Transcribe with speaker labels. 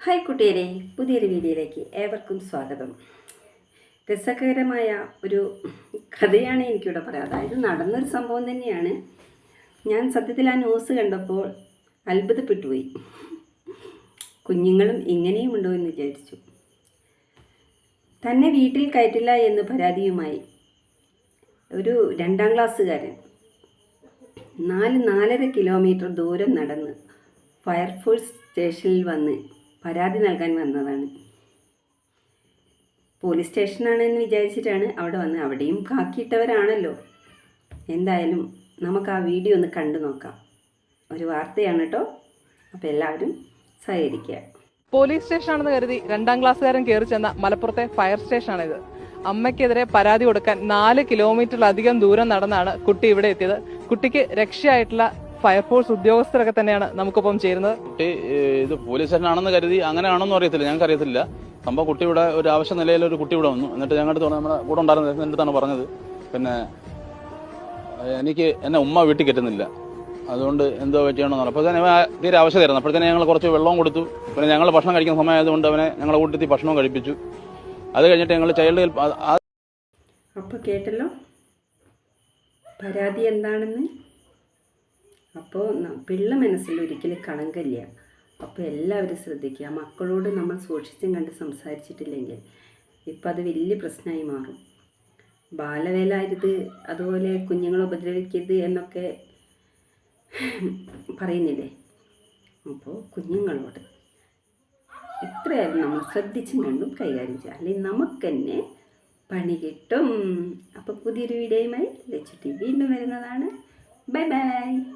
Speaker 1: Hi കുട്ടിയരെ പുതിയൊരു വീഡിയോയിലേക്ക് ഏവർക്കും സ്വാഗതം. രസകരമായ ഒരു കഥയാണ് എനിക്കിവിടെ പറയാം അതായത് നടന്നൊരു സംഭവം തന്നെയാണ്. ഞാൻ സത്യത്തിൽ ആ ന്യൂസ് കണ്ടപ്പോൾ അത്ഭുതപ്പെട്ടു പോയി കുഞ്ഞുങ്ങളും ഇങ്ങനെയും ഉണ്ടോ എന്ന് വിചാരിച്ചു. തന്നെ വീട്ടിൽ കയറ്റില്ല എന്ന് പരാതിയുമായി ഒരു രണ്ടാം ക്ലാസ്സുകാരൻ നാല് നാലര കിലോമീറ്റർ ദൂരം നടന്ന് ഫയർഫോഴ്സ് സ്റ്റേഷനിൽ വന്ന് പരാതി നൽകാൻ വന്നതാണ്. പോലീസ് സ്റ്റേഷനാണ് എന്ന് വിചാരിച്ചിട്ടാണ് അവിടെ വന്ന് അവിടെയും കാക്കിയിട്ടവരാണല്ലോ. എന്തായാലും നമുക്ക് ആ വീഡിയോ ഒന്ന് കണ്ടു നോക്കാം. ഒരു വാർത്തയാണ് കേട്ടോ. അപ്പോൾ എല്ലാവരും സഹകരിക്കുക.
Speaker 2: പോലീസ് സ്റ്റേഷനാണെന്ന് കരുതി രണ്ടാം ക്ലാസ്സുകാരൻ കയറി ചെന്ന മലപ്പുറത്തെ ഫയർ സ്റ്റേഷനാണിത്. അമ്മയ്ക്കെതിരെ പരാതി കൊടുക്കാൻ നാല് കിലോമീറ്ററിലധികം ദൂരം നടന്നാണ് കുട്ടി ഇവിടെ എത്തിയത്. കുട്ടിക്ക് രക്ഷയായിട്ടുള്ള ഫയർഫോഴ്സ് ഉദ്യോഗസ്ഥരൊക്കെ തന്നെയാണ് നമുക്കൊപ്പം ചേരുന്നത്.
Speaker 3: കുട്ടി ഇത് പോലീസ് സ്റ്റേഷനാണെന്ന് കരുതി അങ്ങനെയാണെന്നും അറിയത്തില്ല. ഞങ്ങൾക്ക് അറിയത്തില്ല. സംഭവം കുട്ടി ഇവിടെ ഒരു ആവശ്യ നിലയിൽ ഒരു കുട്ടി ഇവിടെ വന്നു. എന്നിട്ട് ഞങ്ങളുടെ അടുത്ത് നമ്മുടെ കൂടെ ഉണ്ടായിരുന്ന എന്റെ അടുത്താണ് പറഞ്ഞത്. പിന്നെ എനിക്ക് എന്നെ ഉമ്മ വീട്ടിൽ കയറ്റുന്നില്ല. അതുകൊണ്ട് എന്തോ പറ്റിയാണോ അപ്പോൾ തന്നെ തീരെ ആവശ്യമായിരുന്നു അപ്പോഴത്തേനെ ഞങ്ങൾ കുറച്ച് വെള്ളവും കൊടുത്തു. പിന്നെ ഞങ്ങൾ ഭക്ഷണം കഴിക്കുന്ന സമയമായതുകൊണ്ട് അവനെ ഞങ്ങളെ കൂട്ടത്തിൽ ഭക്ഷണവും കഴിപ്പിച്ചു. അത് കഴിഞ്ഞിട്ട് ഞങ്ങൾ ചൈൽഡ് ഹെൽപ്പ്
Speaker 1: അപ്പോൾ കേട്ടല്ലോ? പരാതി എന്താണെന്ന്? അപ്പോൾ പിള്ള മനസ്സിൽ ഒരിക്കലും കളങ്കല്ല അപ്പോൾ എല്ലാവരും ശ്രദ്ധിക്കുക. മക്കളോട് നമ്മൾ സൂക്ഷിച്ചും കണ്ട് സംസാരിച്ചിട്ടില്ലെങ്കിൽ ഇപ്പം അത് വലിയ പ്രശ്നമായി മാറും. ബാലവേല അരുത് അതുപോലെ കുഞ്ഞുങ്ങളെ ഉപദ്രവിക്കരുത് എന്നൊക്കെ പറയുന്നില്ലേ? അപ്പോൾ കുഞ്ഞുങ്ങളോട് എത്രയായാലും നമ്മൾ ശ്രദ്ധിച്ചും കണ്ടും കൈകാര്യം ചെയ്യുക. അല്ലെങ്കിൽ നമുക്ക് തന്നെ പണി കിട്ടും. അപ്പോൾ പുതിയൊരു വീഡിയോയുമായി ലച്ചുട്ടി വീണ്ടും വരുന്നതാണ്. Bye bye.